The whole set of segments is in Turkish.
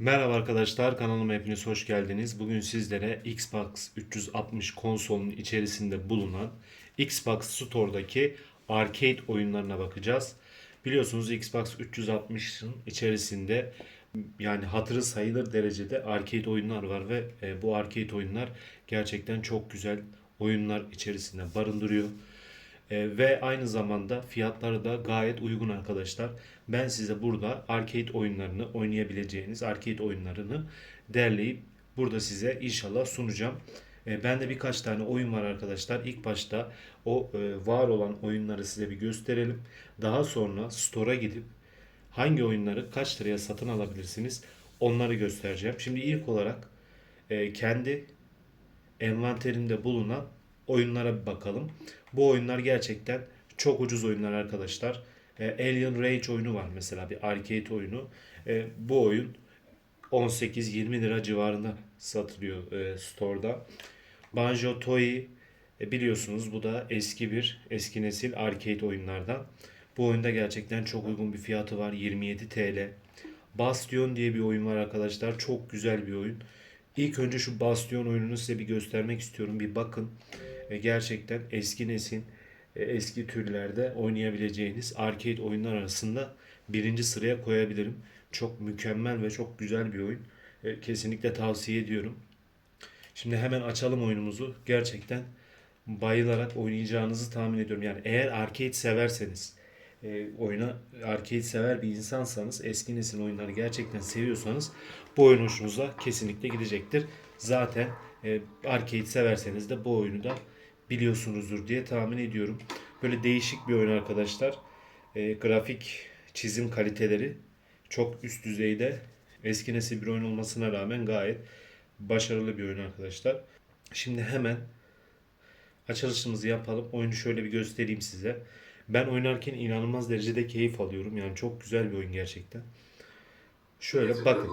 Merhaba arkadaşlar kanalıma hepiniz hoş geldiniz. Bugün sizlere Xbox 360 konsolunun içerisinde bulunan Xbox Store'daki arcade oyunlarına bakacağız. Biliyorsunuz Xbox 360'ın içerisinde yani hatırı sayılır derecede arcade oyunlar var ve e, bu arcade oyunlar gerçekten çok güzel oyunlar içerisinde barındırıyor. E, ve aynı zamanda fiyatları da gayet uygun arkadaşlar. Ben size burada arcade oyunlarını oynayabileceğiniz arcade oyunlarını derleyip burada size inşallah sunacağım. E, bende birkaç tane oyun var arkadaşlar. İlk başta o e, var olan oyunları size bir gösterelim. Daha sonra store'a gidip hangi oyunları kaç liraya satın alabilirsiniz onları göstereceğim. Şimdi ilk olarak e, kendi envanterimde bulunan oyunlara bir bakalım. Bu oyunlar gerçekten çok ucuz oyunlar arkadaşlar. E, Alien Rage oyunu var mesela bir arcade oyunu. E, bu oyun 18-20 lira civarında satılıyor e, store'da. Banjo e, biliyorsunuz bu da eski bir eski nesil arcade oyunlardan. Bu oyunda gerçekten çok uygun bir fiyatı var 27 TL. Bastion diye bir oyun var arkadaşlar. Çok güzel bir oyun. İlk önce şu Bastion oyununu size bir göstermek istiyorum. Bir bakın. E, gerçekten eski nesil, e, eski türlerde oynayabileceğiniz arcade oyunlar arasında birinci sıraya koyabilirim. Çok mükemmel ve çok güzel bir oyun. E, kesinlikle tavsiye ediyorum. Şimdi hemen açalım oyunumuzu. Gerçekten bayılarak oynayacağınızı tahmin ediyorum. Yani eğer arcade severseniz, e, oyuna arcade sever bir insansanız, eski nesil oyunları gerçekten seviyorsanız bu oyun hoşunuza kesinlikle gidecektir. Zaten e, arcade severseniz de bu oyunu da biliyorsunuzdur diye tahmin ediyorum. Böyle değişik bir oyun arkadaşlar. E, grafik çizim kaliteleri çok üst düzeyde. Eski nesil bir oyun olmasına rağmen gayet başarılı bir oyun arkadaşlar. Şimdi hemen açılışımızı yapalım. Oyunu şöyle bir göstereyim size. Ben oynarken inanılmaz derecede keyif alıyorum. Yani çok güzel bir oyun gerçekten. Şöyle bakın.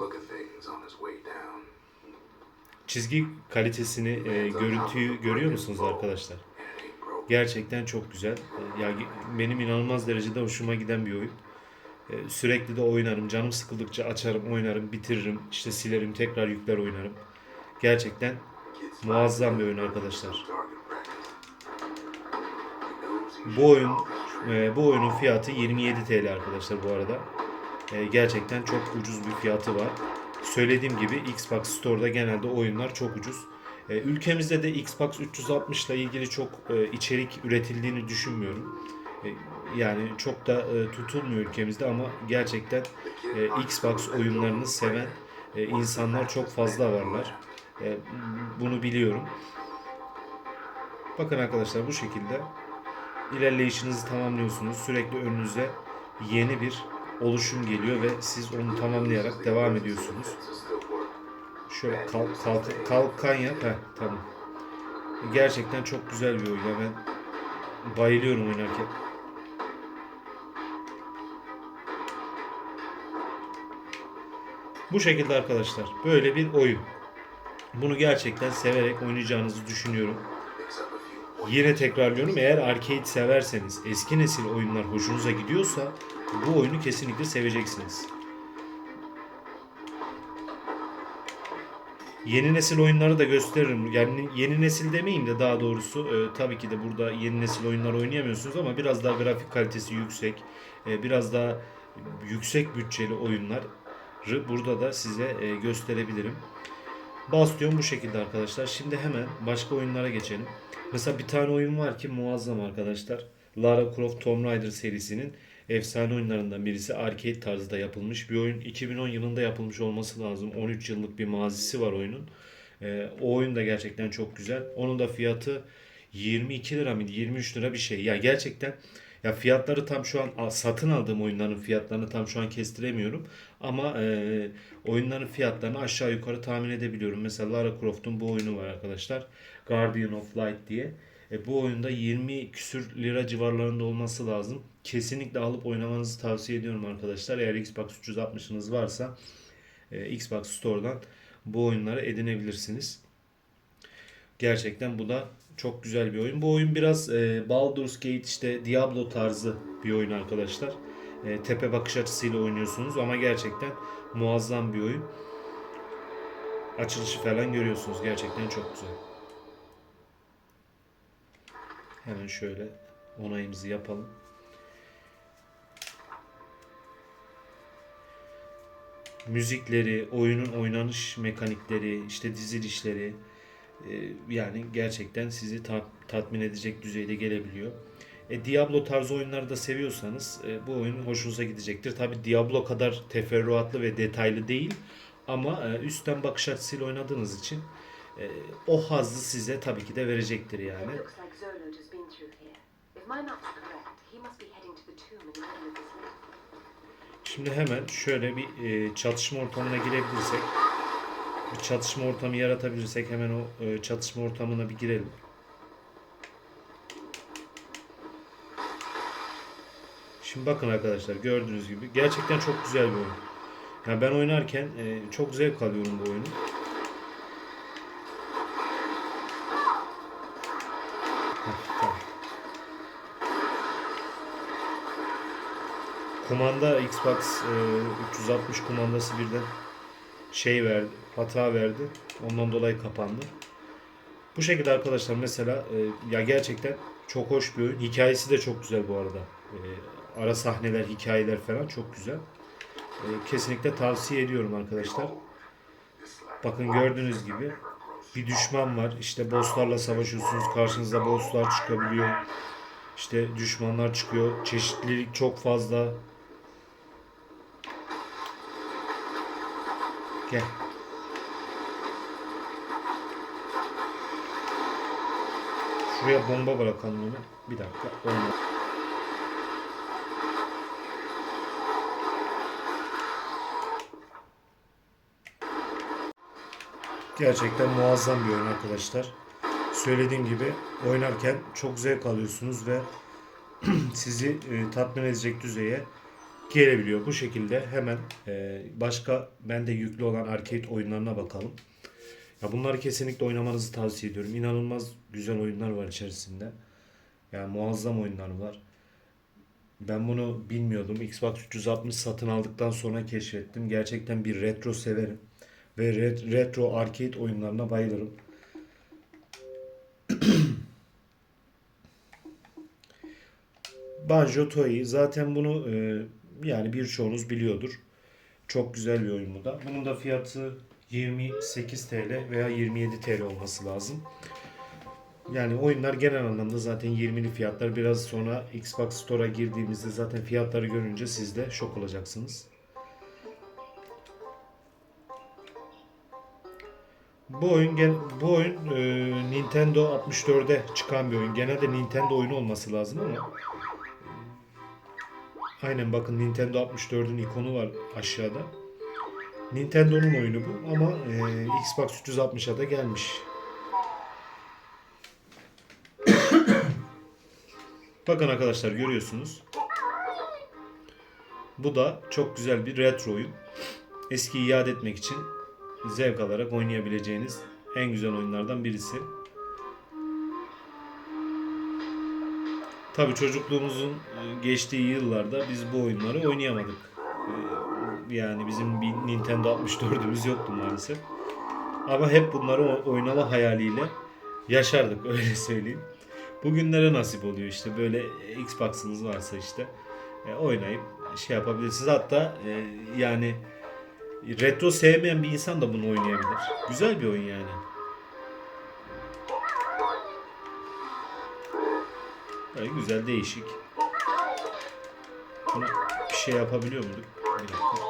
Çizgi kalitesini, e, görüntüyü görüyor musunuz arkadaşlar? Gerçekten çok güzel. E, Ya benim inanılmaz derecede hoşuma giden bir oyun. E, Sürekli de oynarım. Canım sıkıldıkça açarım, oynarım, bitiririm. İşte silerim, tekrar yükler oynarım. Gerçekten muazzam bir oyun arkadaşlar. Bu oyun e, bu oyunun fiyatı 27 TL arkadaşlar bu arada. E, gerçekten çok ucuz bir fiyatı var. Söylediğim gibi Xbox Store'da genelde oyunlar çok ucuz. E, ülkemizde de Xbox 360 ile ilgili çok e, içerik üretildiğini düşünmüyorum. E, yani çok da tutulmuyor ülkemizde ama gerçekten Xbox oyunlarını seven insanlar çok fazla varlar. Bunu biliyorum. Bakın arkadaşlar bu şekilde ilerleyişinizi tamamlıyorsunuz. Sürekli önünüze yeni bir oluşum geliyor ve siz onu tamamlayarak devam ediyorsunuz. Şöyle kalk, kalk, kalkan yap. Heh, tamam. Gerçekten çok güzel bir oyun. Ben bayılıyorum oynarken. Bu şekilde arkadaşlar. Böyle bir oyun. Bunu gerçekten severek oynayacağınızı düşünüyorum. Yine tekrarlıyorum eğer arcade severseniz eski nesil oyunlar hoşunuza gidiyorsa bu oyunu kesinlikle seveceksiniz. Yeni nesil oyunları da gösteririm. Yani yeni nesil demeyeyim de daha doğrusu e, tabii ki de burada yeni nesil oyunlar oynayamıyorsunuz ama biraz daha grafik kalitesi yüksek, e, biraz daha yüksek bütçeli oyunları burada da size e, gösterebilirim. Bastion bu şekilde arkadaşlar. Şimdi hemen başka oyunlara geçelim. Mesela bir tane oyun var ki muazzam arkadaşlar. Lara Croft Tomb Raider serisinin efsane oyunlarından birisi. Arcade tarzda yapılmış bir oyun. 2010 yılında yapılmış olması lazım. 13 yıllık bir mazisi var oyunun. Ee, o oyun da gerçekten çok güzel. Onun da fiyatı 22 lira mıydı? 23 lira bir şey. Ya gerçekten ya fiyatları tam şu an satın aldığım oyunların fiyatlarını tam şu an kestiremiyorum. Ama e, oyunların fiyatlarını aşağı yukarı tahmin edebiliyorum. Mesela Lara Croft'un bu oyunu var arkadaşlar. Guardian of Light diye. E, bu oyunda 20 küsür lira civarlarında olması lazım. Kesinlikle alıp oynamanızı tavsiye ediyorum arkadaşlar. Eğer Xbox 360'ınız varsa e, Xbox Store'dan bu oyunları edinebilirsiniz. Gerçekten bu da çok güzel bir oyun. Bu oyun biraz e, Baldur's Gate işte Diablo tarzı bir oyun arkadaşlar. E, tepe bakış açısıyla oynuyorsunuz ama gerçekten muazzam bir oyun. açılışı falan görüyorsunuz. Gerçekten çok güzel. Hemen şöyle onayımızı yapalım. Müzikleri, oyunun oynanış mekanikleri, işte dizilişleri e, yani gerçekten sizi ta- tatmin edecek düzeyde gelebiliyor. E, Diablo tarzı oyunları da seviyorsanız e, bu oyun hoşunuza gidecektir. Tabi Diablo kadar teferruatlı ve detaylı değil ama e, üstten bakış açısıyla oynadığınız için e, o hazzı size tabii ki de verecektir yani. Şimdi hemen şöyle bir e, çatışma ortamına girebilirsek, bir çatışma ortamı yaratabilirsek hemen o e, çatışma ortamına bir girelim. Şimdi bakın arkadaşlar gördüğünüz gibi gerçekten çok güzel bir oyun. Yani ben oynarken e, çok zevk alıyorum bu oyunu. Kumanda Xbox e, 360 kumandası birden şey verdi, hata verdi. Ondan dolayı kapandı. Bu şekilde arkadaşlar mesela e, ya gerçekten çok hoş bir oyun. Hikayesi de çok güzel bu arada. E, ara sahneler, hikayeler falan çok güzel. E, kesinlikle tavsiye ediyorum arkadaşlar. Bakın gördüğünüz gibi bir düşman var. İşte bosslarla savaşıyorsunuz. Karşınıza bosslar çıkabiliyor. İşte düşmanlar çıkıyor. Çeşitlilik çok fazla. Gel. Şuraya bomba bırakalım onu. Bir dakika. Olmadı. Gerçekten muazzam bir oyun arkadaşlar. Söylediğim gibi oynarken çok zevk alıyorsunuz ve sizi e, tatmin edecek düzeye gelebiliyor. Bu şekilde hemen e, başka bende yüklü olan arcade oyunlarına bakalım. Ya bunları kesinlikle oynamanızı tavsiye ediyorum. İnanılmaz güzel oyunlar var içerisinde. Yani muazzam oyunlar var. Ben bunu bilmiyordum. Xbox 360 satın aldıktan sonra keşfettim. Gerçekten bir retro severim. Ve ret- retro arcade oyunlarına bayılırım. Banjo Tooie. Zaten bunu e, yani birçoğunuz biliyordur. Çok güzel bir oyun bu da. Bunun da fiyatı 28 TL veya 27 TL olması lazım. Yani oyunlar genel anlamda zaten 20'li fiyatlar. Biraz sonra Xbox Store'a girdiğimizde zaten fiyatları görünce siz de şok olacaksınız. Bu oyun bu oyun e, Nintendo 64'e çıkan bir oyun. Genelde Nintendo oyunu olması lazım ama aynen bakın Nintendo 64'ün ikonu var aşağıda. Nintendo'nun oyunu bu ama e, Xbox 360'a da gelmiş. Bakın arkadaşlar görüyorsunuz. Bu da çok güzel bir retro oyun. Eskiyi iade etmek için zevk alarak oynayabileceğiniz en güzel oyunlardan birisi. Tabii çocukluğumuzun e, geçtiği yıllarda biz bu oyunları oynayamadık. E, Yani bizim bir Nintendo 64'ümüz yoktu maalesef. Ama hep bunları oynama hayaliyle yaşardık öyle söyleyeyim. Bugünlere nasip oluyor işte böyle Xbox'ınız varsa işte e, oynayıp şey yapabilirsiniz. Hatta yani retro sevmeyen bir insan da bunu oynayabilir. Güzel bir oyun yani. Böyle güzel değişik. Buna bir şey yapabiliyor muyduk? Bir dakika.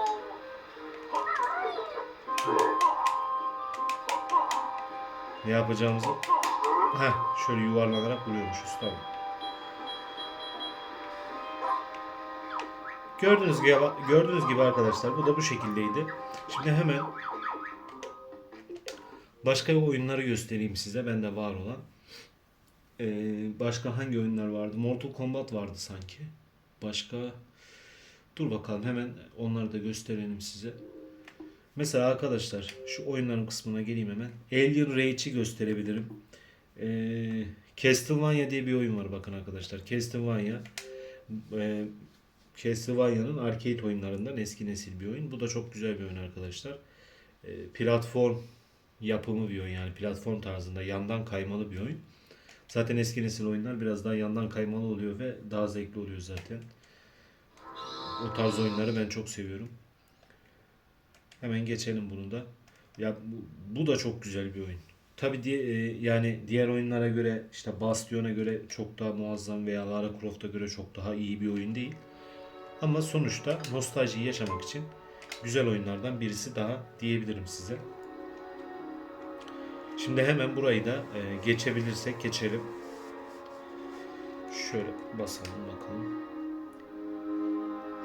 Ne yapacağımızı Heh, şöyle yuvarlanarak vuruyormuşuz tamam. Gördüğünüz gibi gördüğünüz gibi arkadaşlar bu da bu şekildeydi. Şimdi hemen başka oyunları göstereyim size bende var olan. Ee, başka hangi oyunlar vardı? Mortal Kombat vardı sanki. Başka dur bakalım hemen onları da gösterelim size. Mesela arkadaşlar şu oyunların kısmına geleyim hemen. Alien Rage'i gösterebilirim. Ee, Castlevania diye bir oyun var bakın arkadaşlar. Castlevania e, Castlevania'nın arcade oyunlarından eski nesil bir oyun. Bu da çok güzel bir oyun arkadaşlar. E, platform yapımı bir oyun yani platform tarzında yandan kaymalı bir oyun. Zaten eski nesil oyunlar biraz daha yandan kaymalı oluyor ve daha zevkli oluyor zaten. O tarz oyunları ben çok seviyorum. Hemen geçelim bunu da. Ya bu, bu da çok güzel bir oyun. Tabi diye e, yani diğer oyunlara göre işte Bastion'a göre çok daha muazzam veya Lara Croft'a göre çok daha iyi bir oyun değil. Ama sonuçta nostaljiyi yaşamak için güzel oyunlardan birisi daha diyebilirim size. Şimdi hemen burayı da e, geçebilirsek geçelim. Şöyle basalım bakalım.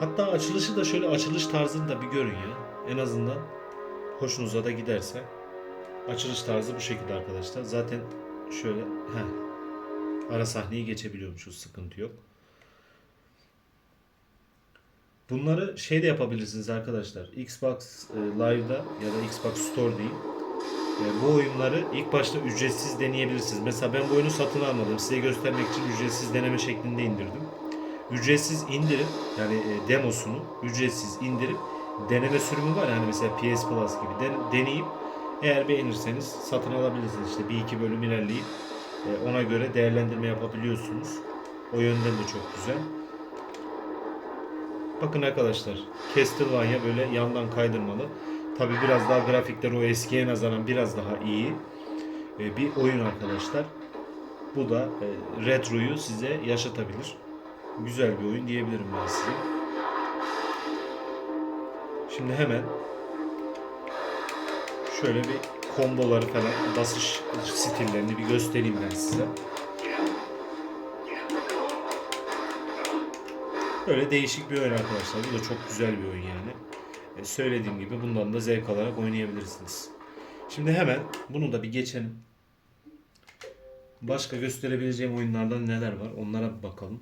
Hatta açılışı da şöyle açılış tarzını da bir görün ya. En azından hoşunuza da giderse. Açılış tarzı bu şekilde arkadaşlar. Zaten şöyle heh, ara sahneyi geçebiliyormuşuz. Sıkıntı yok. Bunları şey de yapabilirsiniz arkadaşlar. Xbox e, Live'da ya da Xbox Store değil. E, bu oyunları ilk başta ücretsiz deneyebilirsiniz. Mesela ben bu oyunu satın almadım. Size göstermek için ücretsiz deneme şeklinde indirdim. Ücretsiz indirip yani e, demosunu ücretsiz indirip deneme sürümü var yani mesela PS Plus gibi Den- deneyip eğer beğenirseniz satın alabilirsiniz. İşte bir iki bölüm ilerleyip e, ona göre değerlendirme yapabiliyorsunuz. O yönden de çok güzel. Bakın arkadaşlar Castlevania böyle yandan kaydırmalı. Tabi biraz daha grafikler o eskiye nazaran biraz daha iyi e, bir oyun arkadaşlar. Bu da e, retroyu size yaşatabilir. Güzel bir oyun diyebilirim ben size. Şimdi hemen şöyle bir komboları falan basış stillerini bir göstereyim ben size. Böyle değişik bir oyun arkadaşlar. Bu da çok güzel bir oyun yani. Söylediğim gibi bundan da zevk alarak oynayabilirsiniz. Şimdi hemen bunu da bir geçelim. Başka gösterebileceğim oyunlardan neler var onlara bir bakalım.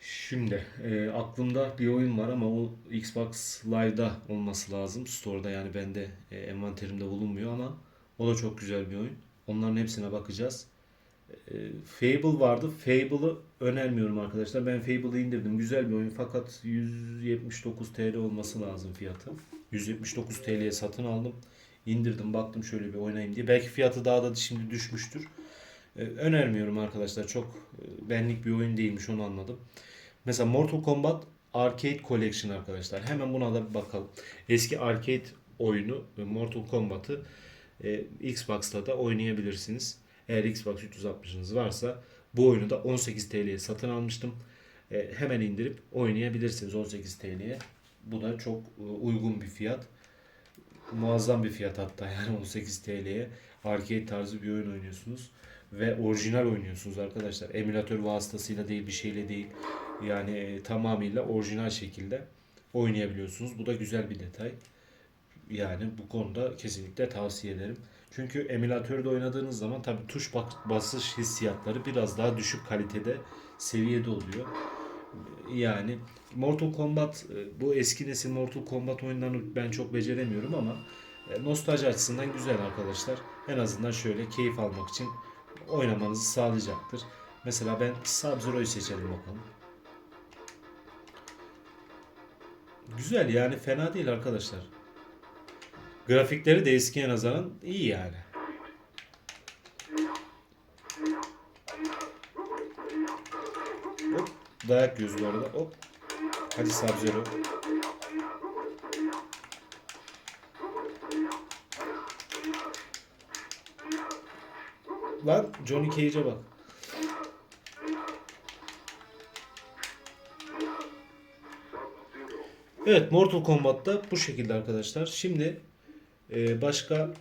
Şimdi e, aklımda bir oyun var ama o Xbox Live'da olması lazım. Store'da yani bende e, envanterimde bulunmuyor ama o da çok güzel bir oyun. Onların hepsine bakacağız. E, Fable vardı. Fable'ı önermiyorum arkadaşlar. Ben Fable'ı indirdim. Güzel bir oyun fakat 179 TL olması lazım fiyatı. 179 TL'ye satın aldım. İndirdim baktım şöyle bir oynayayım diye. Belki fiyatı daha da şimdi düşmüştür. E, önermiyorum arkadaşlar. Çok e, benlik bir oyun değilmiş onu anladım. Mesela Mortal Kombat Arcade Collection arkadaşlar. Hemen buna da bir bakalım. Eski arcade oyunu Mortal Kombat'ı Xbox'ta da oynayabilirsiniz. Eğer Xbox 360'ınız varsa bu oyunu da 18 TL'ye satın almıştım. E, hemen indirip oynayabilirsiniz 18 TL'ye. Bu da çok e, uygun bir fiyat. Muazzam bir fiyat hatta yani 18 TL'ye arcade tarzı bir oyun oynuyorsunuz. Ve orijinal oynuyorsunuz arkadaşlar. Emülatör vasıtasıyla değil bir şeyle değil. Yani e, tamamıyla orijinal şekilde oynayabiliyorsunuz. Bu da güzel bir detay. Yani bu konuda kesinlikle tavsiye ederim. Çünkü emülatörde oynadığınız zaman tabi tuş basış hissiyatları biraz daha düşük kalitede seviyede oluyor. Yani Mortal Kombat e, bu eski nesil Mortal Kombat oyunlarını ben çok beceremiyorum ama e, nostalji açısından güzel arkadaşlar. En azından şöyle keyif almak için oynamanızı sağlayacaktır. Mesela ben Sub-Zero'yu seçelim bakalım. Güzel yani fena değil arkadaşlar. Grafikleri de eskiye nazaran iyi yani. Hop, dayak yiyoruz bu arada. Hop. Hadi Sub-Zero. Lan Johnny Cage'e bak. Evet Mortal Kombat'ta bu şekilde arkadaşlar. Şimdi e, başka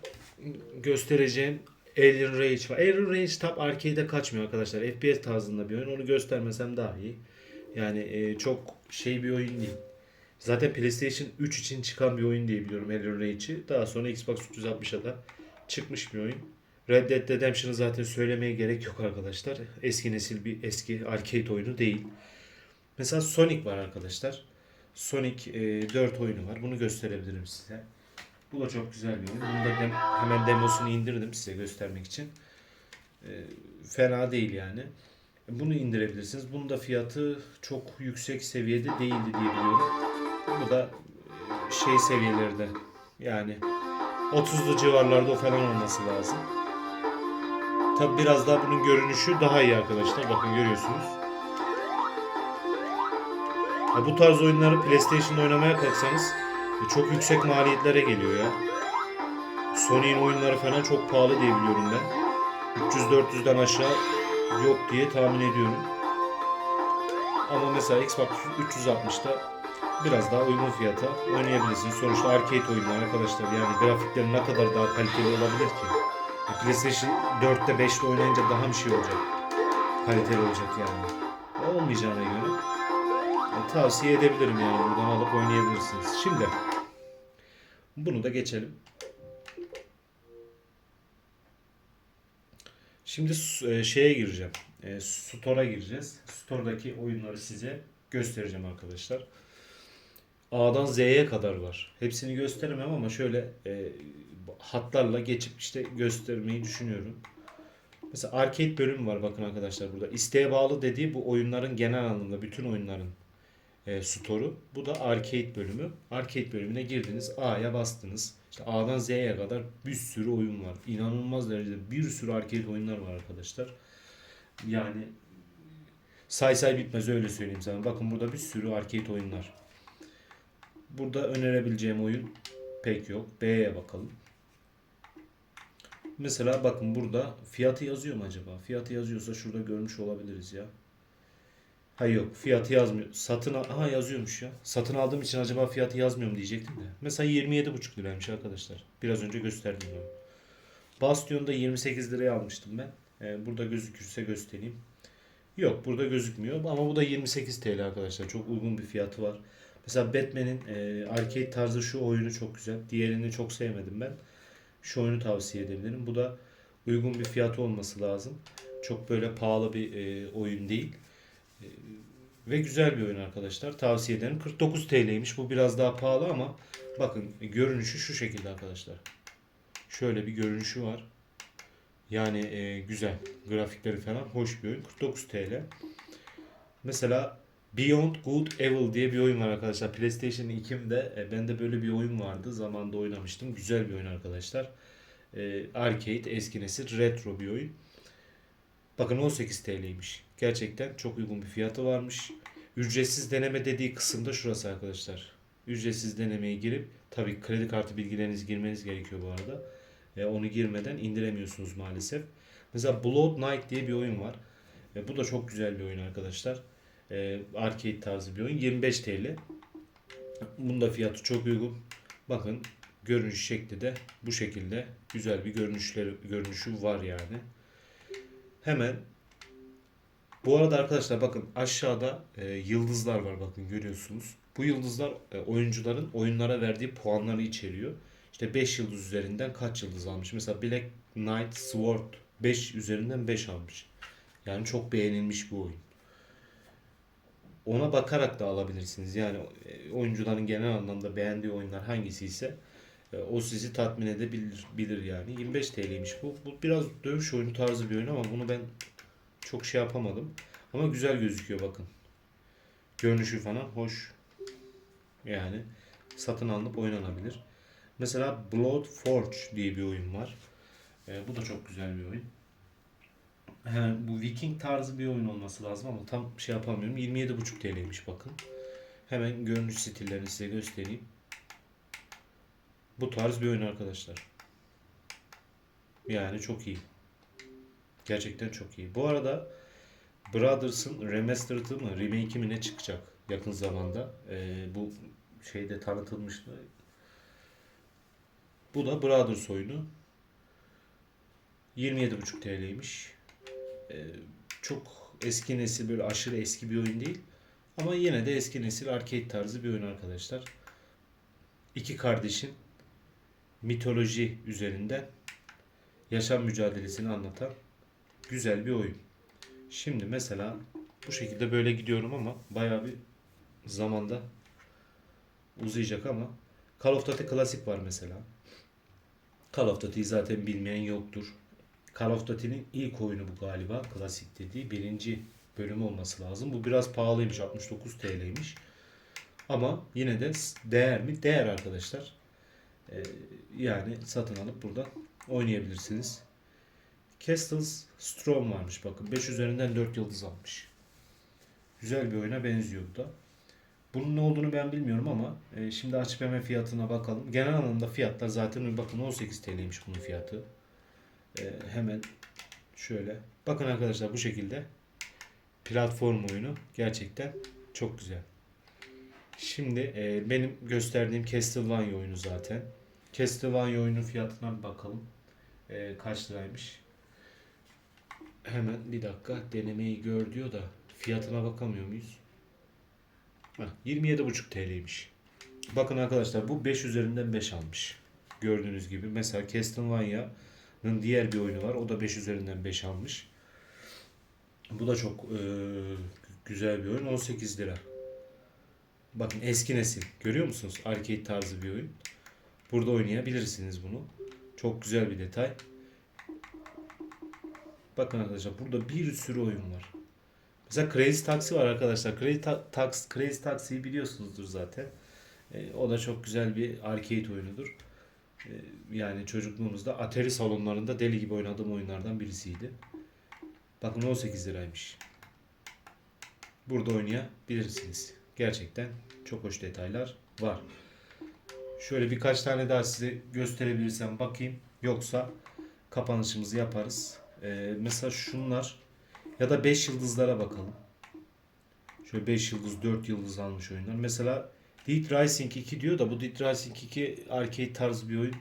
göstereceğim Alien Rage var. Alien Rage tab arcade'e kaçmıyor arkadaşlar. FPS tarzında bir oyun. Onu göstermesem daha iyi. Yani e, çok şey bir oyun değil. Zaten PlayStation 3 için çıkan bir oyun diye biliyorum Alien Rage'i. Daha sonra Xbox 360'a da çıkmış bir oyun. Red Dead Redemption'ı zaten söylemeye gerek yok arkadaşlar. Eski nesil bir eski arcade oyunu değil. Mesela Sonic var arkadaşlar. Sonic e, 4 oyunu var. Bunu gösterebilirim size. Bu da çok güzel bir oyun. Bunu da dem- hemen demosunu indirdim size göstermek için. E, fena değil yani. Bunu indirebilirsiniz. Bunun da fiyatı çok yüksek seviyede değildi diye biliyorum. Bunu da e, şey seviyelerde. Yani 30'lu civarlarda falan olması lazım. Tabi biraz daha bunun görünüşü daha iyi arkadaşlar. Bakın görüyorsunuz. Ya bu tarz oyunları PlayStation'da oynamaya kalksanız çok yüksek maliyetlere geliyor ya. Sony'in oyunları falan çok pahalı diye biliyorum ben. 300-400'den aşağı yok diye tahmin ediyorum. Ama mesela Xbox 360'da biraz daha uygun fiyata oynayabilirsiniz. Sonuçta arcade oyunlar arkadaşlar yani grafikleri ne kadar daha kaliteli olabilir ki? Ya PlayStation 4'te 5'te oynayınca daha bir şey olacak. Kaliteli olacak yani. Olmayacağına göre e, tavsiye edebilirim yani buradan alıp oynayabilirsiniz. Şimdi bunu da geçelim. Şimdi e, şeye gireceğim. E, Store'a gireceğiz. Store'daki oyunları size göstereceğim arkadaşlar. A'dan Z'ye kadar var. Hepsini gösteremem ama şöyle e, hatlarla geçip işte göstermeyi düşünüyorum. Mesela arcade bölümü var bakın arkadaşlar burada. İsteğe bağlı dediği bu oyunların genel anlamda bütün oyunların e, store'u. Bu da arcade bölümü. Arcade bölümüne girdiniz. A'ya bastınız. İşte A'dan Z'ye kadar bir sürü oyun var. İnanılmaz derecede bir sürü arcade oyunlar var arkadaşlar. Yani say say bitmez öyle söyleyeyim sana. Bakın burada bir sürü arcade oyunlar. Burada önerebileceğim oyun pek yok. B'ye bakalım. Mesela bakın burada fiyatı yazıyor mu acaba? Fiyatı yazıyorsa şurada görmüş olabiliriz ya. Ha yok fiyatı yazmıyor. Satın al- Aha yazıyormuş ya. Satın aldığım için acaba fiyatı yazmıyor mu diyecektim de. Mesela 27,5 liraymış arkadaşlar. Biraz önce gösterdim onu. Bastion'da 28 liraya almıştım ben. Ee, burada gözükürse göstereyim. Yok burada gözükmüyor ama bu da 28 TL arkadaşlar. Çok uygun bir fiyatı var. Mesela Batman'in e, arcade tarzı şu oyunu çok güzel. Diğerini çok sevmedim ben. Şu oyunu tavsiye edebilirim. Bu da uygun bir fiyatı olması lazım. Çok böyle pahalı bir e, oyun değil. E, ve güzel bir oyun arkadaşlar. Tavsiye ederim. 49 TL'ymiş. Bu biraz daha pahalı ama bakın görünüşü şu şekilde arkadaşlar. Şöyle bir görünüşü var. Yani e, güzel. Grafikleri falan hoş bir oyun. 49 TL. Mesela Beyond Good Evil diye bir oyun var arkadaşlar. PlayStation 2'mde e, bende böyle bir oyun vardı. Zamanında oynamıştım. Güzel bir oyun arkadaşlar. E, arcade, eski nesil, retro bir oyun. Bakın 18 TL'ymiş. Gerçekten çok uygun bir fiyatı varmış. Ücretsiz deneme dediği kısımda şurası arkadaşlar. Ücretsiz denemeye girip tabii kredi kartı bilgilerinizi girmeniz gerekiyor bu arada. E, onu girmeden indiremiyorsunuz maalesef. Mesela Blood Knight diye bir oyun var. E, bu da çok güzel bir oyun arkadaşlar. E, arcade tarzı bir oyun. 25 TL. Bunun da fiyatı çok uygun. Bakın görünüş şekli de bu şekilde güzel bir görünüşleri görünüşü var yani. Hemen bu arada arkadaşlar bakın aşağıda e, yıldızlar var bakın görüyorsunuz. Bu yıldızlar e, oyuncuların oyunlara verdiği puanları içeriyor. İşte 5 yıldız üzerinden kaç yıldız almış? Mesela Black Knight Sword 5 üzerinden 5 almış. Yani çok beğenilmiş bu oyun. Ona bakarak da alabilirsiniz. Yani e, oyuncuların genel anlamda beğendiği oyunlar hangisi ise o sizi tatmin edebilir bilir yani. 25 TL'ymiş bu. Bu biraz dövüş oyunu tarzı bir oyun ama bunu ben çok şey yapamadım. Ama güzel gözüküyor bakın. Görünüşü falan hoş. Yani satın alınıp oynanabilir. Mesela Blood Forge diye bir oyun var. E, bu da çok güzel bir oyun. He, bu Viking tarzı bir oyun olması lazım ama tam şey yapamıyorum. 27,5 TL'ymiş bakın. Hemen görünüş stillerini size göstereyim. Bu tarz bir oyun arkadaşlar. Yani çok iyi. Gerçekten çok iyi. Bu arada Brothers'ın remastered'ı mı, remake'i mi ne çıkacak yakın zamanda. Ee, bu şeyde tanıtılmıştı. Bu da Brothers oyunu. 27,5 TL'ymiş. Ee, çok eski nesil böyle aşırı eski bir oyun değil. Ama yine de eski nesil arcade tarzı bir oyun arkadaşlar. İki kardeşin mitoloji üzerinden yaşam mücadelesini anlatan güzel bir oyun. Şimdi mesela bu şekilde böyle gidiyorum ama bayağı bir zamanda uzayacak ama Call of Duty Classic var mesela. Call of Duty'yi zaten bilmeyen yoktur. Call of Duty'nin ilk oyunu bu galiba. Klasik dediği birinci bölümü olması lazım. Bu biraz pahalıymış. 69 TL'ymiş. Ama yine de değer mi? Değer arkadaşlar. Ee, yani satın alıp burada oynayabilirsiniz. Castles Storm varmış bakın. 5 üzerinden 4 yıldız almış. Güzel bir oyuna benziyor da. Bunun ne olduğunu ben bilmiyorum ama e, şimdi açıp hemen fiyatına bakalım. Genel anlamda fiyatlar zaten bakın 18 TL'ymiş bunun fiyatı. E, hemen şöyle. Bakın arkadaşlar bu şekilde platform oyunu gerçekten çok güzel. Şimdi e, benim gösterdiğim Castlevania oyunu zaten. Castlevania oyunun fiyatına bir bakalım. E, kaç liraymış? Hemen bir dakika denemeyi gör diyor da fiyatına bakamıyor muyuz? Heh, 27,5 TL'ymiş. Bakın arkadaşlar bu 5 üzerinden 5 almış. Gördüğünüz gibi. Mesela Castlevania'nın diğer bir oyunu var. O da 5 üzerinden 5 almış. Bu da çok e, güzel bir oyun. 18 lira. Bakın eski nesil. Görüyor musunuz? Arcade tarzı bir oyun. Burada oynayabilirsiniz bunu. Çok güzel bir detay. Bakın arkadaşlar burada bir sürü oyun var. Mesela Crazy Taxi var arkadaşlar. Crazy, Ta- Tax, Crazy Taxi'yi biliyorsunuzdur zaten. E, o da çok güzel bir arcade oyunudur. E, yani çocukluğumuzda Atari salonlarında deli gibi oynadığım oyunlardan birisiydi. Bakın 18 liraymış. Burada oynayabilirsiniz. Gerçekten çok hoş detaylar var. Şöyle birkaç tane daha size gösterebilirsem bakayım. Yoksa kapanışımızı yaparız. Ee, mesela şunlar ya da 5 yıldızlara bakalım. Şöyle 5 yıldız 4 yıldız almış oyunlar. Mesela Dead Rising 2 diyor da bu Dead Rising 2 arcade tarz bir oyun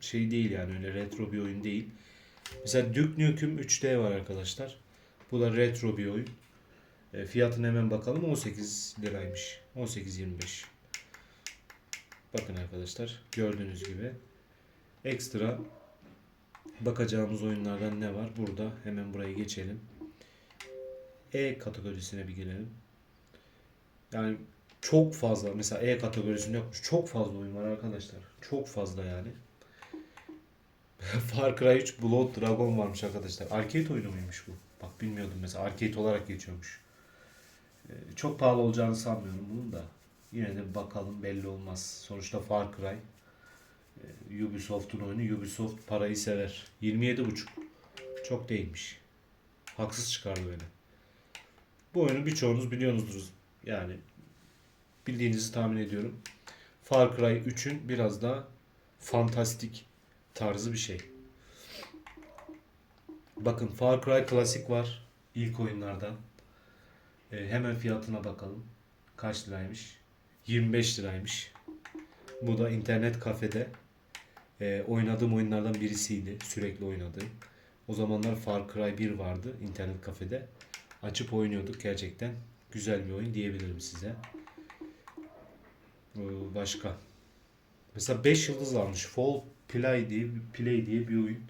şey değil yani öyle retro bir oyun değil. Mesela Duke Nukem 3D var arkadaşlar. Bu da retro bir oyun. E, fiyatına hemen bakalım 18 liraymış. 18.25. Bakın arkadaşlar gördüğünüz gibi ekstra bakacağımız oyunlardan ne var? Burada hemen burayı geçelim. E kategorisine bir gelelim. Yani çok fazla mesela E kategorisinde yokmuş. Çok fazla oyun var arkadaşlar. Çok fazla yani. Far Cry 3 Blood Dragon varmış arkadaşlar. Arcade oyunu muymuş bu? Bak bilmiyordum mesela. Arcade olarak geçiyormuş. Ee, çok pahalı olacağını sanmıyorum bunun da. Yine de bakalım belli olmaz. Sonuçta Far Cry. Ee, Ubisoft'un oyunu. Ubisoft parayı sever. 27,5. Çok değilmiş. Haksız çıkardı beni. Bu oyunu birçoğunuz biliyorsunuzdur. Yani bildiğinizi tahmin ediyorum. Far Cry 3'ün biraz daha fantastik tarzı bir şey. Bakın Far Cry klasik var. ilk oyunlardan. Ee, hemen fiyatına bakalım. Kaç liraymış? 25 liraymış. Bu da internet kafede e, oynadığım oyunlardan birisiydi. Sürekli oynadığım. O zamanlar Far Cry 1 vardı internet kafede. Açıp oynuyorduk gerçekten. Güzel bir oyun diyebilirim size. Ee, Başka. Mesela 5 yıldız almış. Fall Play diye, Play diye bir oyun.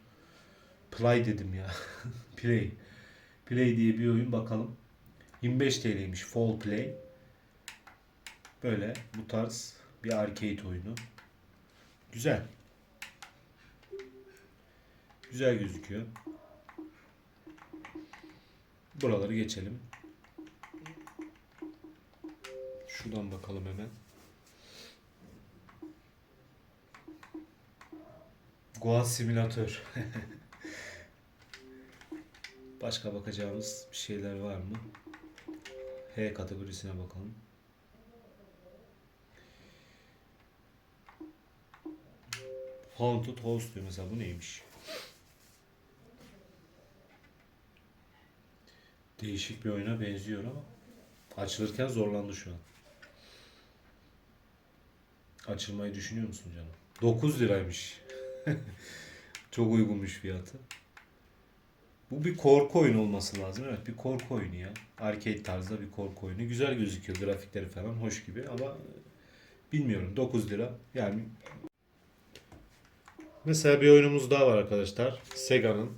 Play dedim ya. Play. Play diye bir oyun bakalım. 25 TL'ymiş Fall Play. Böyle bu tarz bir arcade oyunu. Güzel. Güzel gözüküyor. Buraları geçelim. Şuradan bakalım hemen. Goat Simülatör. Başka bakacağımız bir şeyler var mı? H kategorisine bakalım. Haunted House diyor mesela bu neymiş? Değişik bir oyuna benziyor ama açılırken zorlandı şu an. Açılmayı düşünüyor musun canım? 9 liraymış. Çok uygunmuş fiyatı. Bu bir korku oyunu olması lazım. Evet bir korku oyunu ya. Arcade tarzda bir korku oyunu. Güzel gözüküyor grafikleri falan hoş gibi ama e, bilmiyorum 9 lira yani Mesela bir oyunumuz daha var arkadaşlar. Sega'nın.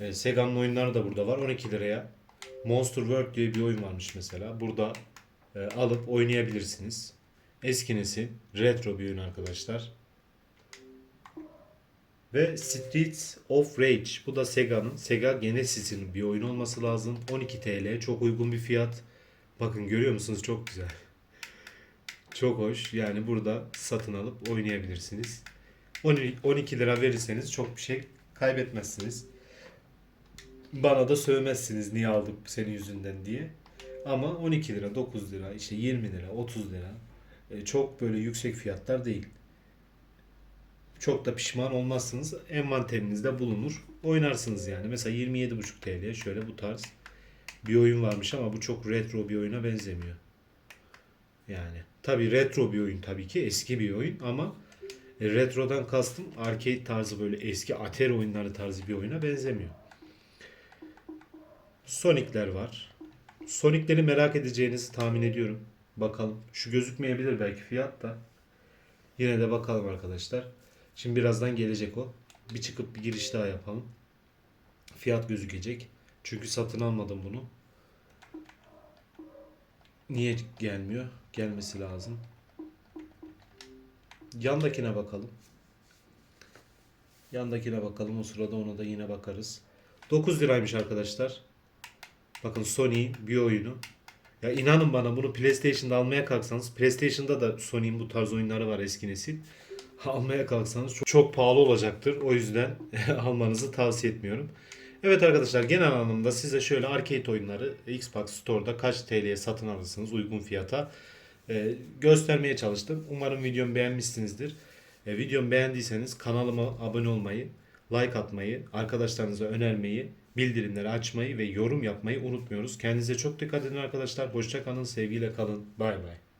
E, Sega'nın oyunları da burada var. 12 liraya. Monster World diye bir oyun varmış mesela. Burada e, alıp oynayabilirsiniz. Eski nesil retro bir oyun arkadaşlar. Ve Streets of Rage. Bu da Sega'nın. Sega Genesis'in bir oyun olması lazım. 12 TL. Çok uygun bir fiyat. Bakın görüyor musunuz? Çok güzel. Çok hoş. Yani burada satın alıp oynayabilirsiniz. 12 12 lira verirseniz çok bir şey kaybetmezsiniz. Bana da sövmezsiniz niye aldık senin yüzünden diye. Ama 12 lira, 9 lira, işte 20 lira, 30 lira. E, çok böyle yüksek fiyatlar değil. Çok da pişman olmazsınız. Envanterinizde bulunur. Oynarsınız yani. Mesela 27,5 TL'ye şöyle bu tarz bir oyun varmış ama bu çok retro bir oyuna benzemiyor. Yani tabii retro bir oyun tabii ki eski bir oyun ama e, retrodan kastım arcade tarzı böyle eski Atari oyunları tarzı bir oyuna benzemiyor. Sonic'ler var. Sonic'leri merak edeceğinizi tahmin ediyorum. Bakalım. Şu gözükmeyebilir belki fiyat da. Yine de bakalım arkadaşlar. Şimdi birazdan gelecek o. Bir çıkıp bir giriş daha yapalım. Fiyat gözükecek. Çünkü satın almadım bunu. Niye gelmiyor? Gelmesi lazım. Yandakine bakalım. Yandakine bakalım. O sırada ona da yine bakarız. 9 liraymış arkadaşlar. Bakın Sony bir oyunu. Ya inanın bana bunu PlayStation'da almaya kalksanız PlayStation'da da Sony'nin bu tarz oyunları var eski nesil. Almaya kalksanız çok, çok pahalı olacaktır. O yüzden almanızı tavsiye etmiyorum. Evet arkadaşlar genel anlamda size şöyle arcade oyunları Xbox Store'da kaç TL'ye satın alırsınız uygun fiyata e, göstermeye çalıştım. Umarım videomu beğenmişsinizdir. E, videomu beğendiyseniz kanalıma abone olmayı, like atmayı, arkadaşlarınıza önermeyi, bildirimleri açmayı ve yorum yapmayı unutmuyoruz. Kendinize çok dikkat edin arkadaşlar. Hoşça kalın, sevgiyle kalın. Bay bay.